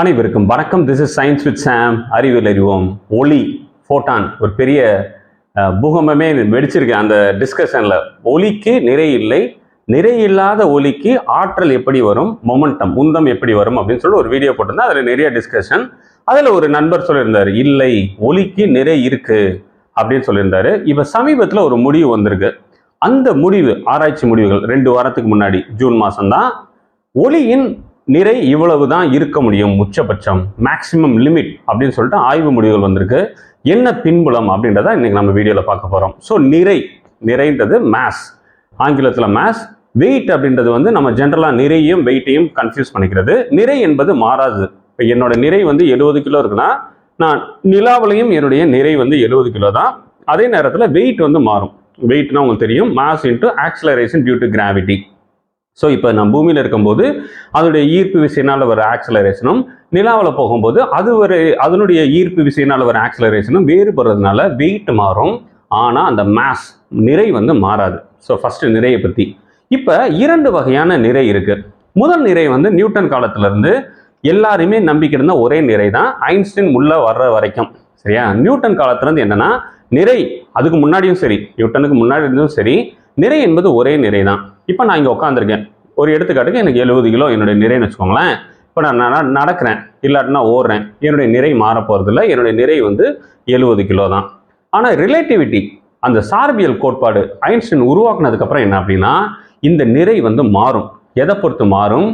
அனைவருக்கும் வணக்கம். This is science with Sam அறிவியல் அறிவோம். ஒளி ஃபோட்டான் ஒரு பெரிய பூகம்பமே வெடிச்சிருக்கேன் அந்த டிஸ்கஷனில் ஒலிக்கு நிறை இல்லை. நிறை இல்லாத ஒலிக்கு ஆற்றல் எப்படி வரும்? மொமெண்டம் உந்தம் எப்படி வரும்? அப்படின்னு சொல்லி ஒரு வீடியோ போட்டிருந்தேன். அதில் நிறைய டிஸ்கஷன் அதில் ஒரு நண்பர் சொல்லியிருந்தார் இல்லை ஒலிக்கு நிறை இருக்குது அப்படின்னு சொல்லியிருந்தாரு. இப்போ சமீபத்தில் ஒரு முடிவு வந்திருக்கு. அந்த முடிவு ஆராய்ச்சி முடிவுகள் ரெண்டு வாரத்துக்கு முன்னாடி ஜூன் மாதம்தான் ஒளியின் நிறை இவ்வளவு தான் இருக்க முடியும் உச்சபட்சம் மேக்ஸிமம் லிமிட் அப்படின்னு சொல்லிட்டு ஆய்வு முடிவுகள் வந்திருக்கு. என்ன பின்புலம் அப்படின்றத இன்னைக்கு நம்ம வீடியோவில் பார்க்க போகிறோம் ஸோ நிறை நிறைன்றது மேஸ் ஆங்கிலத்தில் மேஸ் வெயிட் அப்படின்றது வந்து நம்ம ஜென்ரலாக நிறையும் வெயிட்டையும் கன்ஃபியூஸ் பண்ணிக்கிறது. நிறை என்பது மாறாது. இப்போ என்னோட நிறை வந்து எழுபது கிலோ இருக்குன்னா நான் நிலாவிலையும் என்னுடைய நிறை வந்து எழுபது கிலோ தான். அதே நேரத்தில் வெயிட் வந்து மாறும். வெயிட்னா உங்களுக்கு தெரியும் mass into acceleration due to gravity so இப்போ நான் பூமியில் இருக்கும்போது அதனுடைய ஈர்ப்பு விசையினால் வர ஆக்சலரேஷனும் நிலாவில் போகும்போது அது ஒரு அதனுடைய ஈர்ப்பு விசையினால் வர ஆக்சலரேஷனும் வேறுபடுறதுனால வெயிட் மாறும். ஆனால் அந்த மாஸ் நிறை வந்து மாறாது. ஸோ ஃபஸ்ட்டு நிறையை பற்றி இப்போ இரண்டு வகையான நிறை இருக்குது முதல் நிறை வந்து நியூட்டன் காலத்திலேருந்து எல்லாருமே நம்பிக்கை இருந்த ஒரே நிறை தான் ஐன்ஸ்டீன் உள்ளே வர்ற வரைக்கும். சரியா? நியூட்டன் காலத்துலேருந்து என்னன்னா நிறை அதுக்கு முன்னாடியும் சரி நியூட்டனுக்கு முன்னாடி இருந்தும் சரி நிறை என்பது ஒரே நிறை தான் இப்போ நான் இங்கே உட்காந்துருக்கேன் ஒரு எடுத்துக்காட்டுக்கு எனக்கு எழுபது கிலோ என்னுடைய நிறைன்னு வச்சுக்கோங்களேன். இப்போ நான் நடக்கிறேன். இல்லாட்டினா ஓடுறேன். என்னுடைய நிறை மாற போகிறதில்ல என்னுடைய நிறை வந்து எழுபது கிலோ தான். ஆனால் ரிலேட்டிவிட்டி அந்த சார்பியல் கோட்பாடு ஐன்ஸ்டைன் உருவாக்குனதுக்கப்புறம் என்ன அப்படின்னா இந்த நிறை வந்து மாறும். எதை பொறுத்து மாறும்?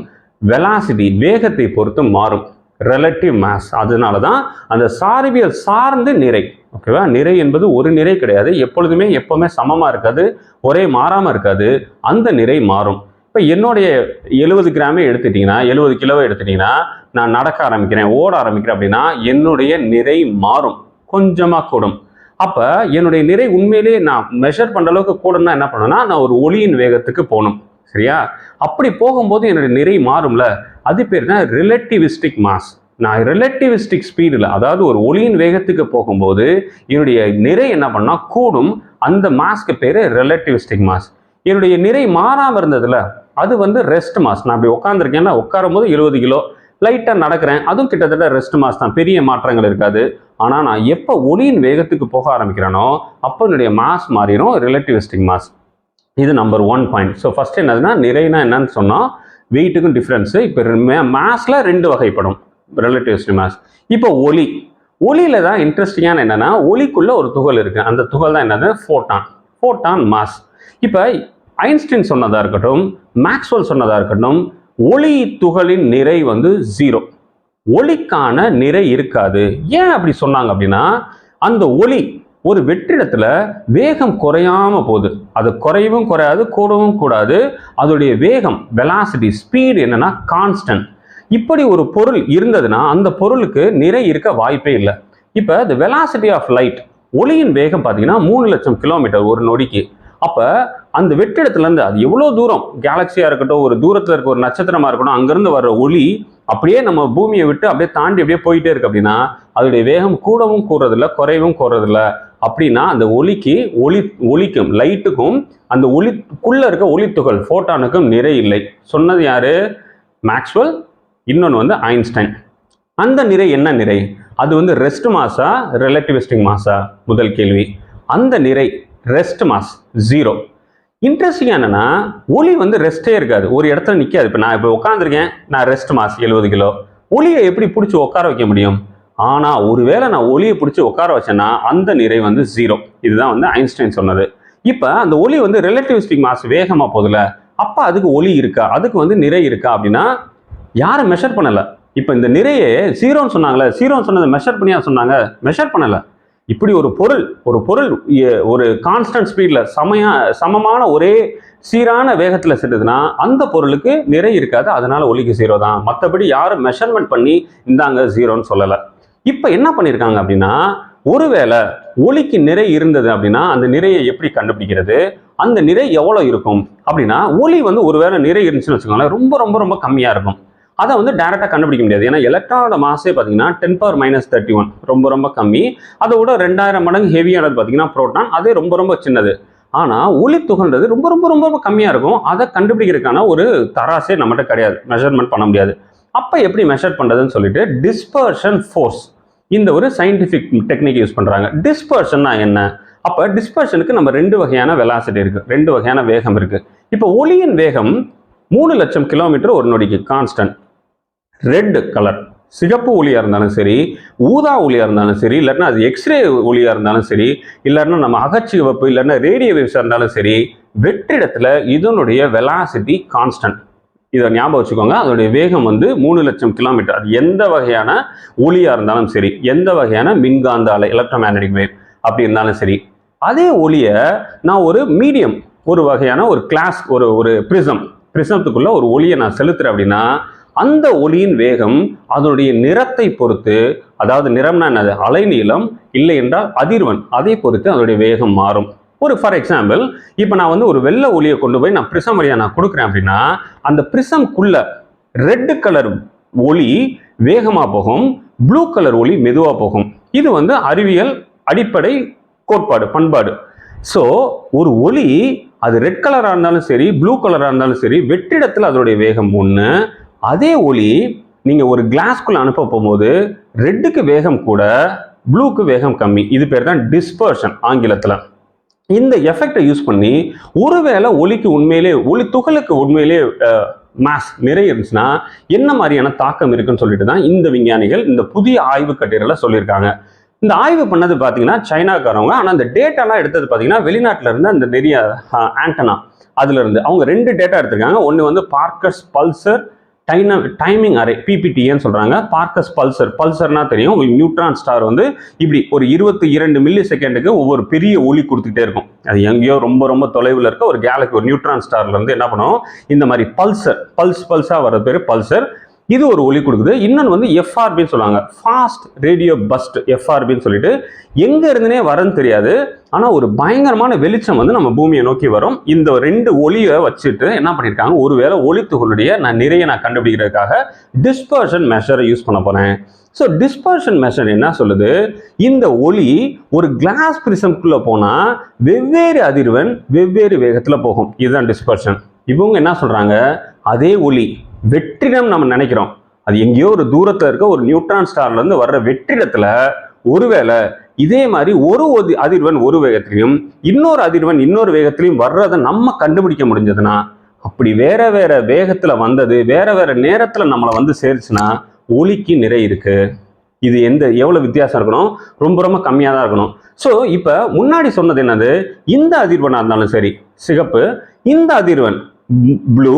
வெலாசிட்டி வேகத்தை பொறுத்து மாறும். ரிலேட்டிவ் மாஸ் அதனால தான் அந்த சார்பியல் சார்ந்து நிறை ஓகேவா? நிறை என்பது ஒரு நிறை கிடையாது. எப்பொழுதுமே எப்போவுமே சமமாக இருக்காது. ஒரே மாறாமல் இருக்காது. அந்த நிறை மாறும். இப்போ என்னுடைய எழுபது கிராமே எடுத்துட்டிங்கன்னா எழுபது கிலோவை எடுத்துட்டிங்கன்னா நான் நடக்க ஆரம்பிக்கிறேன் ஓட ஆரம்பிக்கிறேன் அப்படின்னா என்னுடைய நிறை மாறும். கொஞ்சமாக கூடும். அப்போ என்னுடைய நிறை உண்மையிலேயே நான் மெஷர் பண்ணுற அளவுக்கு கூடனா என்ன பண்ணணும்னா நான் ஒரு ஒளியின் வேகத்துக்கு போகணும். சரியா? அப்படி போகும்போது என்னுடைய நிறை மாறும்ல. அது பேர் தான் ரிலேட்டிவிஸ்டிக் மாஸ் நான் ரிலேட்டிவிஸ்டிக் ஸ்பீடில் அதாவது ஒரு ஒளியின் வேகத்துக்கு போகும்போது என்னுடைய நிறை என்ன பண்ணால் கூடும். அந்த மாஸ்க்கு பேர் ரிலேட்டிவிஸ்டிக் மாஸ் என்னுடைய நிறை மாறாமல் இருந்ததுல அது வந்து ரெஸ்ட் மாஸ் நான் அப்படி உட்காந்துருக்கேன்னா உட்காரும் போது எழுபது கிலோ. லைட்டாக நடக்கிறேன் அதுவும் கிட்டத்தட்ட ரெஸ்ட் மாஸ் தான். பெரிய மாற்றங்கள் இருக்காது. ஆனால் நான் எப்போ ஒளியின் வேகத்துக்கு போக ஆரம்பிக்கிறேனோ அப்போ என்னுடைய மாஸ் மாறிடும் ரிலேட்டிவிஸ்டிக் மாஸ் இது number one point so first என்னதுன்னா நிறைனா என்னன்னு சொன்னால் வெயிட்டுக்கும் டிஃப்ரென்ஸு இப்போ மாஸில் ரெண்டு வகைப்படும். ரிலேட்டிவ் மாஸ் இப்போ ஒலி. ஒளியில தான் இன்ட்ரெஸ்டிங்கான என்னன்னா ஒலிக்குள்ளே ஒரு துகள் இருக்கு. அந்த துகள் தான் என்னது? ஃபோட்டான் ஃபோட்டான் மாஸ் இப்போ ஐன்ஸ்டீன் சொன்னதா இருக்கட்டும் மேக்ஸ்வெல் சொன்னதா இருக்கட்டும் ஒளி துகளின் நிறை வந்து ஜீரோ ஒளிக்கான நிறை இருக்காது. ஏன் அப்படி சொன்னாங்க அப்படின்னா அந்த ஒளி ஒரு வெற்றிடத்துல வேகம் குறையாம போகுது. அது குறையவும் குறையாது கூடவும் கூடாது. அதோடைய வேகம் வெலாசிட்டி ஸ்பீடு என்னன்னா கான்ஸ்டன்ட் இப்படி ஒரு பொருள் இருந்ததுன்னா அந்த பொருளுக்கு நிறை இருக்க வாய்ப்பே இல்லை. இப்போ the வெலாசிட்டி ஆஃப் லைட் ஒளியின் வேகம் பார்த்தீங்கன்னா மூணு லட்சம் கிலோமீட்டர் ஒரு நொடிக்கு. அப்போ அந்த வெற்றிடத்துலேருந்து அது எவ்வளோ தூரம்? கேலக்சியாக இருக்கட்டும் ஒரு தூரத்தில் இருக்க ஒரு நட்சத்திரமாக இருக்கட்டும் அங்கேருந்து வர்ற ஒளி அப்படியே நம்ம பூமியை விட்டு அப்படியே தாண்டி அப்படியே போயிட்டே இருக்கு அப்படின்னா அதோடைய வேகம் கூடவும் கூறதில்ல குறைவும் கூறதில்ல அப்படின்னா அந்த ஒளிக்கு ஒளி ஒளிக்கும் லைட்டுக்கும் அந்த ஒளிக்குள்ள இருக்க ஒளித்துகள் ஃபோட்டானுக்கும் நிறை இல்லை. சொன்னது யாரு? மேக்ஸ்வெல் இன்னொன்று வந்து ஐன்ஸ்டைன். அந்த நிறை என்ன நிறை? அது வந்து ரெஸ்ட் மாஸா ரிலேட்டிவிஸ்டிக் மாஸா முதல் கேள்வி. அந்த நிறை ரெஸ்ட் மாஸ் ஜீரோ இன்ட்ரெஸ்டிங் என்னன்னா ஒளி வந்து ரெஸ்டே இருக்காது. ஒரு இடத்துல நிற்காது இப்போ நான் இப்போ உட்காந்துருக்கேன் நான் ரெஸ்ட் மாஸ் எழுபது கிலோ. ஒளியை எப்படி பிடிச்சி உட்கார வைக்க முடியும்? ஆனால் ஒருவேளை நான் ஒளியை பிடிச்சி உட்கார வச்சேன்னா அந்த நிறை வந்து ஜீரோ இதுதான் வந்து ஐன்ஸ்டைன் சொன்னது. இப்போ அந்த ஒளி வந்து ரிலேட்டிவிஸ்டிக் மாஸ் வேகமாக போகுதுல அப்போ அதுக்கு ஒளி இருக்கா? அதுக்கு வந்து நிறை இருக்கா அப்படின்னா யாரும் மெஷர் பண்ணலை? இப்போ இந்த நிறையே சீரோன்னு சொன்னாங்களே சீரோன்னு சொன்னதை மெஷர் பண்ணியா சொன்னாங்க? மெஷர் பண்ணலை. இப்படி ஒரு பொருள் ஒரு பொருள் ஒரு கான்ஸ்டன்ட் ஸ்பீடில் சமையா சமமான ஒரே சீரான வேகத்தில் செல்லுதுன்னா அந்த பொருளுக்கு நிறை இருக்காது. அதனால் ஒலிக்கு ஜீரோ தான். மற்றபடி யாரும் மெஷர்மெண்ட் பண்ணி இந்தாங்க ஜீரோன்னு சொல்லலை. இப்போ என்ன பண்ணியிருக்காங்க அப்படின்னா ஒருவேளை ஒளிக்கு நிறை இருந்தது அப்படின்னா அந்த நிறையை எப்படி கண்டுபிடிக்கிறது? அந்த நிறை எவ்வளோ இருக்கும்? அப்படின்னா ஒளி வந்து ஒருவேளை நிறை இருந்துச்சுன்னு வச்சுக்கோங்களேன் ரொம்ப ரொம்ப ரொம்ப கம்மியாக இருக்கும். அதை வந்து டேரெக்டாக கண்டுபிடிக்க முடியாது. ஏன்னா எலக்ட்ரானோட மாசே பார்த்தீங்கன்னா ten power minus thirty one ரொம்ப ரொம்ப கம்மி. அதை விட ரெண்டாயிரம் மடங்கு ஹெவியானது பார்த்தீங்கன்னா புரோட்டான் அதே ரொம்ப ரொம்ப சின்னது. ஆனால் ஒளி துகள்ன்றது ரொம்ப ரொம்ப ரொம்ப ரொம்ப கம்மியாக இருக்கும். அதை கண்டுபிடிக்கிறதுக்கான ஒரு தராசே நம்மகிட்ட கிடையாது. மெஷர்மெண்ட் பண்ண முடியாது. அப்போ எப்படி மெஷர் பண்ணுறதுன்னு சொல்லிட்டு டிஸ்பர்ஷன் ஃபோர்ஸ் இந்த ஒரு சயின்டிஃபிக் டெக்னிக் யூஸ் பண்ணுறாங்க டிஸ்பர்ஷன்னா என்ன? அப்போ டிஸ்பர்ஷனுக்கு நம்ம ரெண்டு வகையான வெலாசிட்டி இருக்குது ரெண்டு வகையான வேகம் இருக்குது இப்போ ஒளியின் வேகம் மூணு லட்சம் கிலோமீட்டர் ஒரு நொடிக்கு கான்ஸ்டன்ட் ரெட் கலர் சிகப்பு ஒளியாக இருந்தாலும் சரி ஊதா ஒளியாக இருந்தாலும் சரி இல்லைன்னா அது எக்ஸ்ரே ஒளியாக இருந்தாலும் சரி இல்லைன்னா நம்ம அகச்சிவப்பு இல்லைன்னா ரேடியோ வேவ்ஸாக இருந்தாலும் சரி வெற்றிடத்தில் இதனுடைய வெலாசிட்டி கான்ஸ்டன்ட் இதை ஞாபகம் வச்சுக்கோங்க. அதனுடைய வேகம் வந்து மூணு லட்சம் கிலோமீட்டர் அது எந்த வகையான ஒளியாக இருந்தாலும் சரி எந்த வகையான மின்காந்த அலை எலக்ட்ரோமேக்னடிக் வேவ் அப்படி இருந்தாலும் சரி அதே ஒளியை நான் ஒரு மீடியம் ஒரு வகையான ஒரு கிளாஸ் ஒரு ஒரு பிரிசம் பிரிசத்துக்குள்ள ஒரு ஒளியை நான் செலுத்துகிறேன் அப்படின்னா அந்த ஒளியின் வேகம் அதனுடைய நிறத்தை பொறுத்து அதாவது நிறம்னா என்னது? அலைநீளம் இல்லை என்றால் அதிர்வன் அதை பொறுத்து அதனுடைய வேகம் மாறும். ஒரு ஃபார் எக்ஸாம்பிள் இப்போ நான் வந்து ஒரு வெள்ளை ஒளியை கொண்டு போய் நான் பிரிசம் வழியாக நான் கொடுக்குறேன் அப்படின்னா அந்த பிரிசம்குள்ள ரெட்டு கலர் ஒளி வேகமாக போகும் ப்ளூ கலர் ஒளி மெதுவாக போகும். இது வந்து அறிவியல் அடிப்படை கோட்பாடு பண்பாடு. ஸோ ஒரு ஒளி அது ரெட் கலராக இருந்தாலும் சரி ப்ளூ கலராக இருந்தாலும் சரி வெற்றிடத்தில் அதனுடைய வேகம் ஒன்று அதே ஒளி நீங்கள் ஒரு கிளாஸ்க்குள்ளே அனுப்ப போகும்போது ரெட்டுக்கு வேகம் கூட ப்ளூக்கு வேகம் கம்மி. இது பேர் தான் டிஸ்பர்ஷன் ஆங்கிலத்தில். இந்த எஃபெக்டை யூஸ் பண்ணி ஒருவேளை ஒளிக்கு உண்மையிலே ஒளி துகளுக்கு உண்மையிலே மாஸ் நிறைய இருந்துச்சுன்னா என்ன மாதிரியான தாக்கம் இருக்குன்னு சொல்லிட்டு தான் இந்த விஞ்ஞானிகள் இந்த புதிய ஆய்வு கட்டுரையில் சொல்லியிருக்காங்க. இந்த ஆய்வு பண்ணது பார்த்தீங்கன்னா சைனாக்காரவங்க. ஆனால் அந்த டேட்டாலாம் எடுத்தது பார்த்தீங்கன்னா வெளிநாட்டில் இருந்து அந்த நிறைய ஆண்டனா அதுலேருந்து அவங்க ரெண்டு டேட்டா எடுத்திருக்காங்க. ஒன்று வந்து பார்க்கர்ஸ் பல்சர் டைன டைமிங் அரே பிபிடிஏன்னு சொல்கிறாங்க பார்க்கஸ் பல்சர் பல்சர்னா தெரியும். உங்களுக்கு நியூட்ரான் ஸ்டார் வந்து இப்படி ஒரு இருபத்தி இரண்டு மில்லி செகண்டுக்கு ஒவ்வொரு பெரிய ஒளி கொடுத்துக்கிட்டே இருக்கும். அது எங்கேயோ ரொம்ப ரொம்ப தொலைவில் இருக்க ஒரு கேலக்சி ஒரு நியூட்ரான் ஸ்டார்லேருந்து என்ன பண்ணுவோம் இந்த மாதிரி பல்சர் பல்ஸ் பல்ஸாக வர பேர் பல்சர் இது ஒரு ஒளி கொடுக்குது. இன்னொன்று வந்து எஃப்ஆர்பின்னு சொல்லுவாங்க. ஃபாஸ்ட் ரேடியோ பஸ்ட் எஃப்ஆர்பின்னு சொல்லிட்டு எங்கே இருந்துனே வரன்னு தெரியாது. ஆனால் ஒரு பயங்கரமான வெளிச்சம் வந்து நம்ம பூமியை நோக்கி வரும். இந்த ரெண்டு ஒளியை வச்சுட்டு என்ன பண்ணியிருக்காங்க ஒருவேளை ஒளித்துகளுடைய நான் நிறைய நான் கண்டுபிடிக்கிறதுக்காக டிஸ்பர்ஷன் மெஷரை யூஸ் பண்ண போகிறேன் ஸோ டிஸ்பர்ஷன் மெஷர் என்ன சொல்லுது? இந்த ஒளி ஒரு கிளாஸ் பிரிசம்குள்ளே போனால் வெவ்வேறு அதிர்வன் வெவ்வேறு வேகத்தில் போகும். இதுதான் டிஸ்பர்ஷன் இவங்க என்ன சொல்கிறாங்க அதே ஒளி. வெற்றிடம் நம்ம நினைக்கிறோம். அது எங்கேயோ ஒரு தூரத்தில் இருக்க ஒரு நியூட்ரான் ஸ்டார்லேருந்து வர்ற வெற்றிடத்தில் ஒருவேளை இதே மாதிரி ஒரு ஒதி- அதிர்வன் ஒரு வேகத்திலையும் இன்னொரு அதிர்வன் இன்னொரு வேகத்திலையும் வர்றதை நம்ம கண்டுபிடிக்க முடிஞ்சதுன்னா அப்படி வேற வேற வேகத்தில் வந்தது வேற வேற நேரத்தில் நம்மளை வந்து சேர்ச்சுன்னா ஒளிக்கு நிறை இருக்கு. இது எந்த எவ்வளோ வித்தியாசம் இருக்கணும்? ரொம்ப ரொம்ப கம்மியாக தான் இருக்கணும். ஸோ இப்போ முன்னாடி சொன்னது என்னது? இந்த அதிர்வனாக இருந்தாலும் சரி சிகப்பு இந்த அதிர்வன் ப்ளூ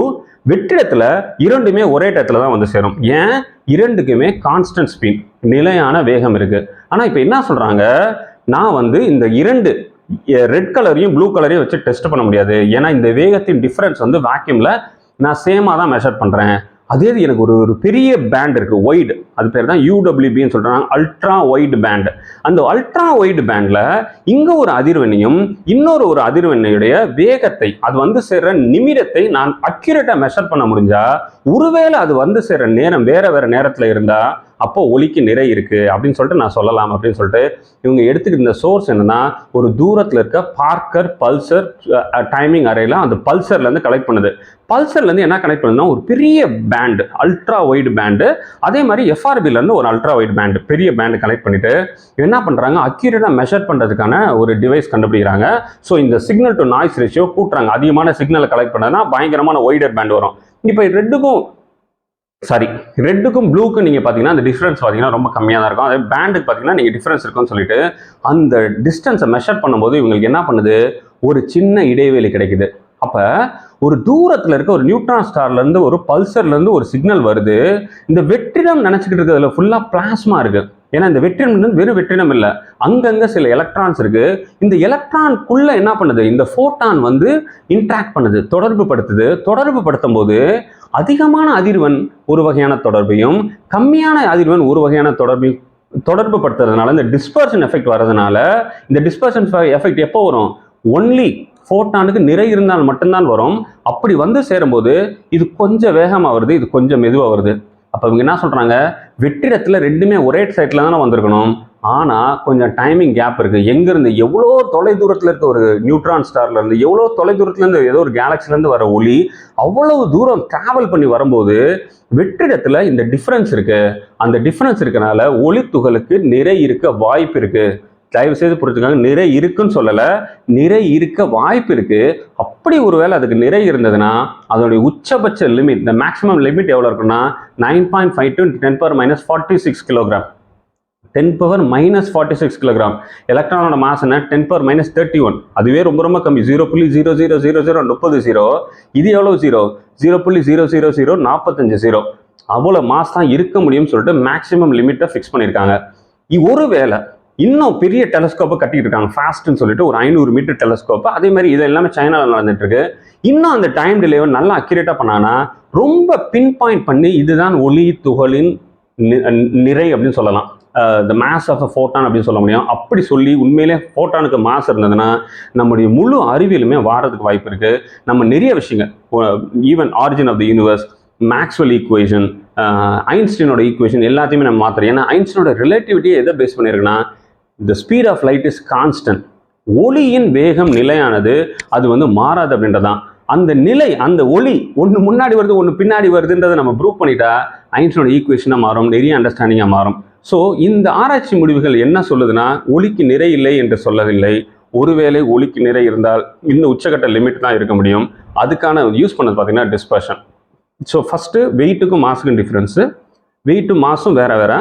வெற்றிடத்தில் இரண்டுமே ஒரே இடத்துல தான் வந்து சேரும். ஏன்? இரண்டுக்குமே கான்ஸ்டன்ட் ஸ்பீட் நிலையான வேகம் இருக்குது ஆனால் இப்போ என்ன சொல்கிறாங்க நான் வந்து இந்த இரண்டு ரெட் கலரையும் ப்ளூ கலரையும் வச்சு டெஸ்ட் பண்ண முடியாது. ஏன்னா இந்த வேகத்தின் டிஃப்ரென்ஸ் வந்து வேக்யூமில் நான் சேமாக தான் மெஷர் பண்ணுறேன் அதே இது எனக்கு ஒரு ஒரு பெரிய பேண்ட் இருக்குது ஒய்டு அது பேர் தான் யூடபிள்யூபின்னு சொல்கிறாங்க அல்ட்ரா ஒய்டு பேண்டு அந்த அல்ட்ரா ஒய்டு பேண்டில் இங்கே ஒரு அதிர்வெண்ணையும் இன்னொரு ஒரு அதிர்வெண்ணையுடைய வேகத்தை அது வந்து சேர்ற நிமிடத்தை நான் அக்யூரேட்டாக மெஷர் பண்ண முடிஞ்சால் ஒருவேளை அது வந்து சேர்ற நேரம் வேறு வேறு நேரத்தில் இருந்தால் அப்போ ஒளிக்கு நிறை இருக்கு அப்படின்னு சொல்லிட்டு நான் சொல்லலாம் அப்படின்னு சொல்லிட்டு இவங்க எடுத்துக்கிட்டு இருந்த சோர்ஸ் என்னன்னா ஒரு தூரத்துல இருக்க பார்க்கர் பல்சர் டைமிங் அறையில அந்த பல்சர்ல இருந்து கலெக்ட் பண்ணுது. பல்சர்ல இருந்து என்ன கனெக்ட் பண்ணுதுன்னா ஒரு பெரிய பேண்டு அல்ட்ரா ஒய்டு பேண்டு அதே மாதிரி எஃப்ஆர்பில இருந்து ஒரு அல்ட்ரா ஒய்டு பேண்டு பெரிய பேண்ட் கனெக்ட் பண்ணிட்டு என்ன பண்றாங்க அக்யூரேட்டா மெஷர் பண்றதுக்கான ஒரு டிவைஸ் கண்டுபிடிக்கிறாங்க. ஸோ இந்த சிக்னல் டு நாய்ஸ் ரேஷியோ கூட்டுறாங்க. அதிகமான சிக்னலை கலெக்ட் பண்ணதுன்னா பயங்கரமான ஒய்டர் பேண்ட் வரும். இப்போ ரெண்டுக்கும் சாரி ரெட்டுக்கும் ப்ளூக்கும் நீங்கள் பார்த்தீங்கன்னா அந்த டிஃப்ரென்ஸ் பார்த்தீங்கன்னா ரொம்ப கம்மியாக தான் இருக்கும். அதே பேண்டுக்கு பார்த்தீங்கன்னா நீங்கள் டிஃப்ரென்ஸ் இருக்கும்னு சொல்லிட்டு அந்த டிஸ்டன்ஸை மெஷர் பண்ணும்போது இவங்களுக்கு என்ன பண்ணுது? ஒரு சின்ன இடைவெளி கிடைக்குது. அப்போ ஒரு தூரத்தில் இருக்க ஒரு நியூட்ரான் ஸ்டார்லேருந்து ஒரு பல்சர்லேருந்து ஒரு சிக்னல் வருது. இந்த வெற்றிடம் நினச்சிக்கிட்டு இருக்கிறதுல ஃபுல்லாக பிளாஸ்மா இருக்குது ஏன்னா இந்த வெற்றிடம் வந்து வெறும் வெற்றிடம் இல்லை. அங்கங்கே சில எலக்ட்ரான்ஸ் இருக்குது இந்த எலக்ட்ரான்குள்ளே என்ன பண்ணுது? இந்த ஃபோட்டான் வந்து இன்ட்ராக்ட் பண்ணுது தொடர்பு படுத்துது தொடர்பு படுத்தும் போது அதிகமான அதிர்வெண் ஒரு வகையான தொடர்பையும் கம்மியான அதிர்வெண் ஒரு வகையான தொடர்பையும் தொடர்பு படுத்துறதுனால இந்த டிஸ்பர்ஷன் எஃபெக்ட் வர்றதுனால இந்த டிஸ்பர்ஷன் எஃபெக்ட் எப்போ வரும்? ஒன்லி ஃபோட்டானுக்கு நிறை இருந்தால் மட்டும்தான் வரும். அப்படி வந்து சேரும்போது இது கொஞ்சம் வேகமாக வருது இது கொஞ்சம் மெதுவாக வருது. அப்போ இவங்க என்ன சொல்கிறாங்க வெற்றிடத்தில் ரெண்டுமே ஒரே சைட்டில் தானே வந்திருக்கணும். ஆனால் கொஞ்சம் டைமிங் கேப் இருக்குது எங்கேருந்து எவ்வளோ தொலை தூரத்தில் இருக்க ஒரு நியூட்ரான் ஸ்டார்லேருந்து எவ்வளோ தொலை தூரத்துலேருந்து ஏதோ ஒரு கேலக்சிலேருந்து வர ஒளி அவ்வளவு தூரம் ட்ராவல் பண்ணி வரும்போது வெற்றிடத்தில் இந்த டிஃப்ரென்ஸ் இருக்குது அந்த டிஃப்ரென்ஸ் இருக்கனால ஒளி துகளுக்கு நிறை இருக்க வாய்ப்பு இருக்குது தயவு செய்து புரிஞ்சுக்காங்க நிறை இருக்குன்னு சொல்லலை நிறை இருக்க வாய்ப்பு இருக்குது அப்படி ஒருவேளை அதுக்கு நிறை இருந்ததுன்னா அதோடைய உச்சபட்ச லிமிட் இந்த மேக்ஸிமம் லிமிட் எவ்வளோ இருக்குன்னா nine point five to ten power minus forty six kilogram ten power minus forty six kilogram எலக்ட்ரானோட mass என்ன? Ten power minus thirty one அதுவே ரொம்ப ரொம்ப கம்மி. ஜீரோ புள்ளி ஜீரோ ஜீரோ ஜீரோ ஜீரோ முப்பது ஜீரோ இது எவ்வளோ ஜீரோ ஜீரோ புள்ளி ஜீரோ ஜீரோ ஜீரோ நாற்பத்தஞ்சு ஜீரோ அவ்வளோ மாஸ் தான் இருக்க முடியும்னு சொல்லிட்டு மேக்ஸிமம் லிமிட்டை ஃபிக்ஸ் பண்ணியிருக்காங்க ஒருவேளை இன்னும் பெரிய டெலஸ்கோப்பை கட்டிட்டு இருக்காங்க. ஃபாஸ்ட்னு சொல்லிட்டு ஒரு ஐநூறு மீட்டர் டெலஸ்கோப்பு அதே மாதிரி இது எல்லாமே சைனாவில் நடந்துட்டு இருக்கு. இன்னும் அந்த டைம் டிலேவை நல்லா அக்யூரேட்டாக பண்ணானா ரொம்ப பின் பாயிண்ட் பண்ணி இதுதான் ஒளி துகளின் நிறை அப்படின்னு சொல்லலாம். The mass of a photon அப்படின்னு சொல்ல முடியும். அப்படி சொல்லி உண்மையிலே ஃபோட்டானுக்கு மாஸ் இருந்ததுன்னா நம்முடைய முழு அறிவியலுமே வாடுறதுக்கு வாய்ப்பு இருக்கு. நம்ம நிறைய விஷயங்கள் even origin of the universe Maxwell equation ஐன்ஸ்டீனோட equation எல்லாத்தையுமே நம்ம மாற்றுறோம் ஏன்னா ஐன்ஸ்டீனோட ரிலேட்டிவிட்டியை எதை base பண்ணியிருக்குன்னா the speed of light is constant ஒளியின் வேகம் நிலையானது அது வந்து மாறாது அப்படின்றதான். அந்த நிலை அந்த ஒளி ஒன்று முன்னாடி வருது ஒன்று பின்னாடி வருதுன்றதை நம்ம ப்ரூவ் பண்ணிட்டா ஐன்ஸ்டீனோட ஈக்குவேஷனாக மாறும் நிறைய அண்டர்ஸ்டாண்டிங்காக மாறும். ஸோ இந்த ஆராய்ச்சி முடிவுகள் என்ன சொல்லுதுன்னா ஒளிக்கு நிறை இல்லை என்று சொல்லவில்லை. ஒருவேளை ஒளிக்கு நிறை இருந்தால் இந்த உச்சக்கட்ட லிமிட் தான் இருக்க முடியும். அதுக்கான யூஸ் பண்ணது பார்த்தீங்கன்னா டிஸ்பர்ஷன் ஸோ ஃபஸ்ட்டு வெயிட்டுக்கும் மாஸுக்கும் டிஃப்ரென்ஸு வெயிட்டும் மாஸும் வேற வேற.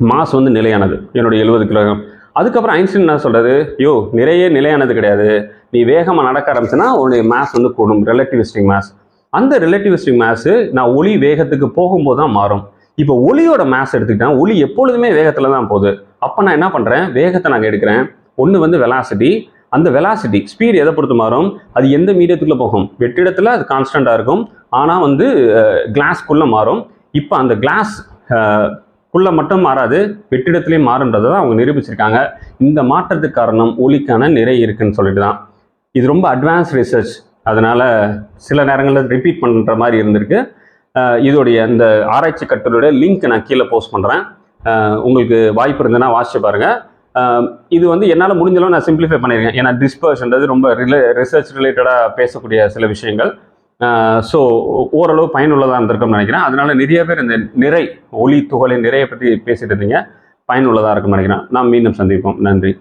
மாஸ் வந்து நிலையானது. என்னுடைய எழுபது கிலோகிராம். அதுக்கப்புறம் ஐன்ஸ்டீன் என்ன சொல்றது? யோ நிறைய நிலையானது கிடையாது. நீ வேகமாக நடக்க ஆரம்பிச்சுன்னா உன்னுடைய மேஸ் வந்து கூடும். ரிலேட்டிவிஸ்டிக் மேஸ் அந்த ரிலேட்டிவிஸ்டிக் மேஸு நான் ஒளி வேகத்துக்கு போகும்போது தான் மாறும். இப்போ ஒளியோட மேஸ் எடுத்துக்கிட்டா ஒளி எப்பொழுதுமே வேகத்தில் தான் போகுது. அப்போ நான் என்ன பண்ணுறேன் வேகத்தை நாங்கள் எடுக்கிறேன். ஒன்று வந்து வெலாசிட்டி அந்த வெலாசிட்டி ஸ்பீடு எதை பொறுத்து மாறும்? அது எந்த மீடியத்துக்குள்ளே போகும்? வெற்றிடத்தில் அது கான்ஸ்டண்ட்டாக இருக்கும். ஆனால் வந்து கிளாஸ்க்குள்ளே மாறும். இப்போ அந்த கிளாஸ் குள்ளே மட்டும் மாறாது வெற்றிடத்திலையும் மாறுன்றதை தான் அவங்க நிரூபிச்சிருக்காங்க. இந்த மாற்றத்துக்கு காரணம் ஒளிக்கான நிறை இருக்குன்னு சொல்லிட்டு தான். இது ரொம்ப அட்வான்ஸ் ரிசர்ச் அதனால் சில நேரங்களில் ரிப்பீட் பண்ணுற மாதிரி இருந்திருக்கு. இதோடைய இந்த ஆராய்ச்சி கட்டுரையோட லிங்க் நான் கீழே போஸ்ட் பண்ணுறேன் உங்களுக்கு வாய்ப்பு இருந்ததுன்னா வாசிச்சு பாருங்கள் இது வந்து என்னால் முடிஞ்சளவு நான் சிம்பிளிஃபை பண்ணியிருக்கேன் ஏன்னா டிஸ்பர்ஸ்ன்றது ரொம்ப ரிலே ரிசர்ச் ரிலேட்டடாக பேசக்கூடிய சில விஷயங்கள். ஸோ ஓரளவு பயனுள்ளதாக இருந்திருக்கும்னு நினைக்கிறேன். அதனால நிறைய பேர் இந்த நிறை ஒளி துகளின் நிறையை பற்றி பேசிட்டு இருந்தீங்க. பயனுள்ளதாக இருக்கும்னு நினைக்கிறேன். நாம் மீண்டும் சந்திப்போம். நன்றி.